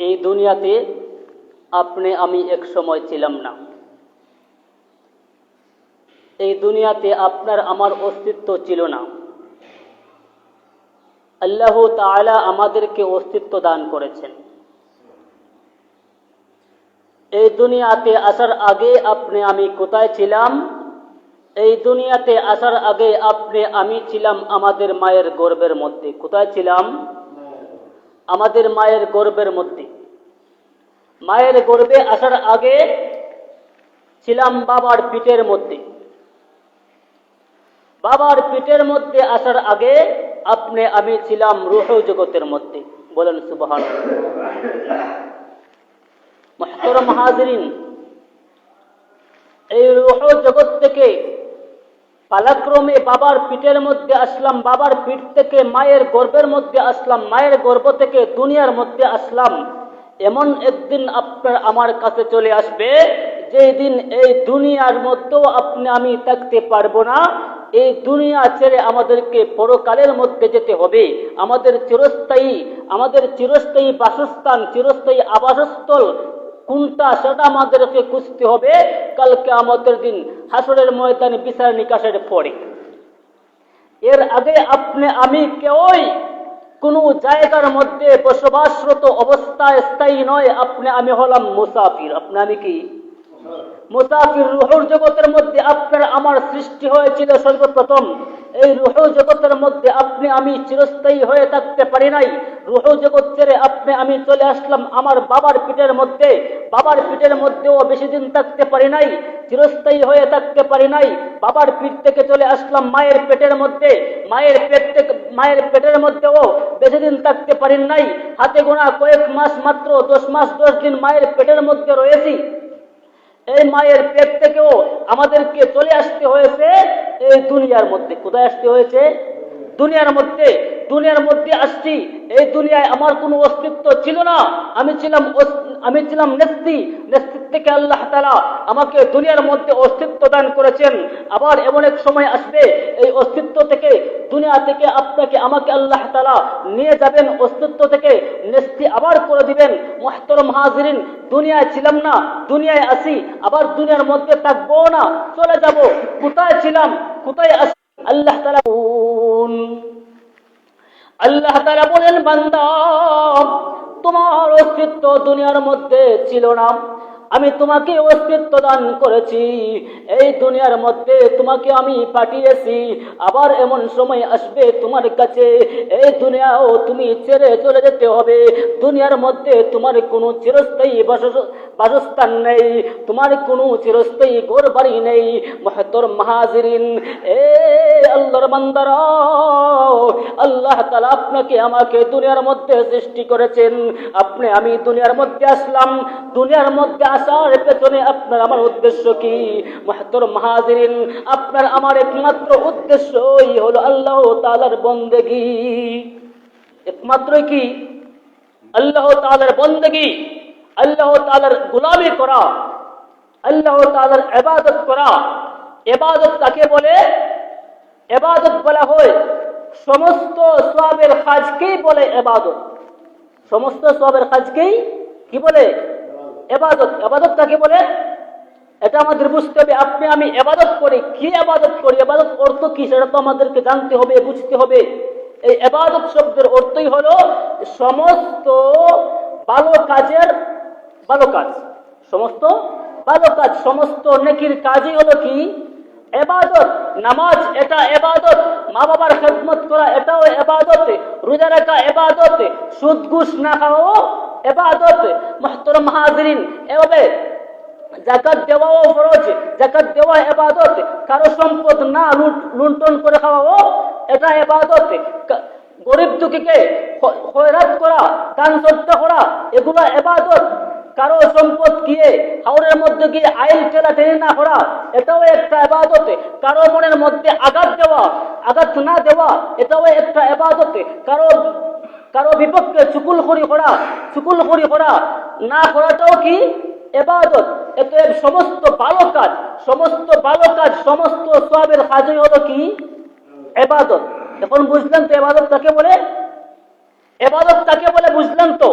এই দুনিয়াতে আপনি, আমি এক সময় ছিলাম না। এই দুনিয়াতে আপনার, আমার অস্তিত্ব ছিল না। আল্লাহ তাআলা আমাদেরকে অস্তিত্ব দান করেছেন। এই দুনিয়াতে আসার আগে আপনি, আমি কোথায় ছিলাম? এই দুনিয়াতে আসার আগে আপনি, আমি ছিলাম আমাদের মায়ের গর্বের মধ্যে। কোথায় ছিলাম? আমাদের মায়ের গর্বের মধ্যে। মায়ের গর্বে আসার আগে ছিলাম বাবার পিঠের মধ্যে। বাবার পিঠের মধ্যে আসার আগে আপনি, আমি ছিলাম রুহ জগতের মধ্যে। বলেন সুবহান মহতরম হাজরিন, এই রুহ জগৎ থেকে পালাক্রমে বাবার পিঠের মধ্যে আসলাম, বাবার পিঠ থেকে মায়ের গর্ভের মধ্যে আসলাম, মায়ের গর্ভ থেকে দুনিয়ার মধ্যে আসলাম। এমন একদিন আপনার আমার কাছে চলে আসবে যেই দিন এই দুনিয়ার মধ্যেও আপনি, আমি থাকতে পারব না। এই দুনিয়া ছেড়ে আমাদেরকে পরকালের মধ্যে যেতে হবে। আমাদের চিরস্থায়ী আমাদের চিরস্থায়ী বাসস্থান, চিরস্থায়ী আবাসস্থল কোনটা সেটা আমাদেরকে খুঁজতে হবে কালকে আমাদের দিন হাসরের ময়দানে বিচার নিকাশের পরে। এর আগে আপনি, আমি কেউই কোন জায়গার মধ্যে বসবাসরত অবস্থায় স্থায়ী নয়, আপনি, আমি হলাম মুসাফির। আপনি, আমি কি? মুসাফির রুহুর জগতের মধ্যে আপনার আমার সৃষ্টি হয়েছিল সর্বপ্রথম। এই রুহ জগতের মধ্যে আপনি আমি চিরস্থায়ী হয়ে থাকতে পারি নাই। রুহ জগৎ ছেড়ে আপনি আমি চলে আসলাম আমার বাবার পিঠের মধ্যে। বাবার পিঠের মধ্যেও বেশি দিন থাকতে পারি নাই, চিরস্থায়ী হয়ে থাকতে পারি নাই। বাবার পিঠ থেকে চলে আসলাম মায়ের পেটের মধ্যে। মায়ের পেট থেকে, মায়ের পেটের মধ্যেও বেশি দিন থাকতে পারি নাই। হাতে গোনা কয়েক মাস মাত্র, দশ মাস দশ দিন মায়ের পেটের মধ্যে রয়েছি। এই মায়ের পেট থেকেও আমাদেরকে চলে আসতে হয়েছে, এই দুনিয়ার মধ্যে। কোথায় আসতে হয়েছে? দুনিয়ার মধ্যে। দুনিয়ার মধ্যে আসছি, এই দুনিয়ায় আমার কোনো অস্তিত্ব ছিল না। আমি ছিলাম আমি ছিলাম নেস্তি। নেস্তির থেকে আল্লাহ তালা আমাকে দুনিয়ার মধ্যে অস্তিত্ব দান করেছেন। আবার এমন এক সময় আসবে, এই অস্তিত্ব থেকে, দুনিয়া থেকে আপনাকে আমাকে আল্লাহ তালা নিয়ে যাবেন। অস্তিত্ব থেকে নেস্তি আবার করে দিবেন। মহতরম হাজরিন দুনিয়ায় ছিলাম না, দুনিয়ায় আসি আবার দুনিয়ার মধ্যে থাকব না, চলে যাব, কোথায় ছিলাম, কোথায় আসি আল্লাহ তালা আল্লাহ তালা বলেন, বান্দা, তোমার অস্তিত্ব দুনিয়ার মধ্যে ছিল না আমি তোমাকে অস্তিত্ব দান করেছি। এই দুনিয়ার মধ্যে তোমাকে আমি পাঠিয়েছি। আবার এমন সময় আসবে তোমার কাছে। এই দুনিয়াও তুমি ছেড়ে চলে যেতে হবে। দুনিয়ার মধ্যে তোমার কোনো চিরস্থায়ী বাস- বাসস্থান নেই। তোমার কোনো চিরস্থায়ী ঘর বাড়ি নেই। মহতর মাহাজিরিন, এ আল্লাহর বান্দারা, আল্লাহ তালা আপনাকে আমাকে দুনিয়ার মধ্যে সৃষ্টি করেছেন। আপনি, আমি দুনিয়ার মধ্যে আসলাম। দুনিয়ার মধ্যে আসার পেছনে আপনার আমার উদ্দেশ্য কি? মহতর মাহাজিরিন, আপনার আমার একমাত্র উদ্দেশ্যই হলো আল্লাহ তালার বন্দেগি। একমাত্র কি? আল্লাহ তালার বন্দেগি, আল্লাহ তালার গুলামি করা, আল্লাহ তালার এবাদত করা। এবাদত কাকে বলে? এবাদত বলা হয়, সমস্ত সবের কাজকেই বলে এবাদত। সমস্ত সবের কাজকেই কি বলে? এবাদত। এবাদত কাকে বলে? এটা আমাদের বুঝতে হবে, আপনি, আমি এবাদত করি। কি এবাদত করি? এবাদত অর্থ কি? সেটা তো আমাদেরকে জানতে হবে, বুঝতে হবে। এই এবাদত শব্দের অর্থই হলো সমস্ত ভালো কাজের ভালো কাজ। সমস্ত ভালো কাজ, সমস্ত নেকির কাজই হলো কি? এবাদত, নামাজ এটা এবাদত মা বাবার খেদমত করা এটাও এবাদত, রোজা রাখা এবাদত, সুদ ঘুষ না খাওয়াও এবাদত। মহতরম হাজরিন এভাবে জাকাত দেওয়াও ফরজ জাকাত দেওয়া এবাদত। কারও সম্পদ না লুণ্ঠন করে খাওয়াও এটা এবাদত। গরিব দুঃখীকে খয়রাত করা দান সজ্জা করা, এগুলো এবাদত। কারও সম্পদ গিয়ে হাওড়ের মধ্যে গিয়ে আইল ঠেলা ঠেলে না করা, এটাও একটা এবাদত। কারও মনের মধ্যে আঘাত দেওয়া, আঘাত না দেওয়া, এটাও একটা এবাদত। কারও কারও বিপক্ষে চুকুলখড়ি করা চুকুলখড়ি করা না করাটাও কি এবাদত? এত সমস্ত ভালো কাজ, সমস্ত ভালো কাজ, সমস্ত সবের কাজই হলো কি? এবাদত। এখন বুঝলেন তো এবাদত কাকে বলে? এবাদত কাকে বলে বুঝলেন তো?